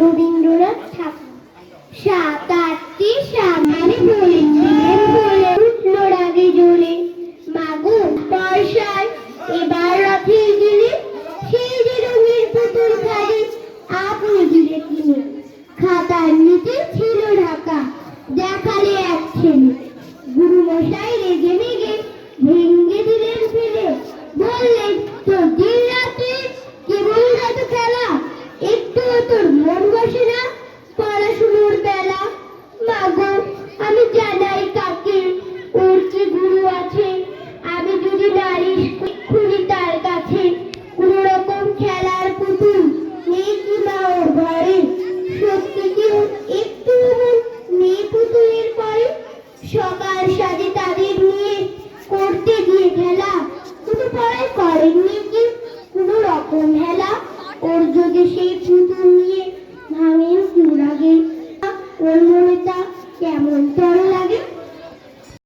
রবীন্দ্রনাথ ঠাকুর। সাত আটটি সামনে বলেছিলেন বলে উঠল রাগে জ্বলে মাগো বর্ষায় এবার রথে গেলে সেই যে রঙের পুতুল খালি আপনি দিলে কিনে। খাতার নিচে ছিল ঢাকা। দেখালে এক ছেলে। গুরু মশাই রেগে মেগে সকাল সাজে তাদের নিয়ে করতে গিয়ে খেলা। কোনো পরে করেননি কি? কোনো রকম হেলা ওর যদি সেই পুতুল নিয়ে ভাঙেন চুরাগে ওর মনে তা কেমন তো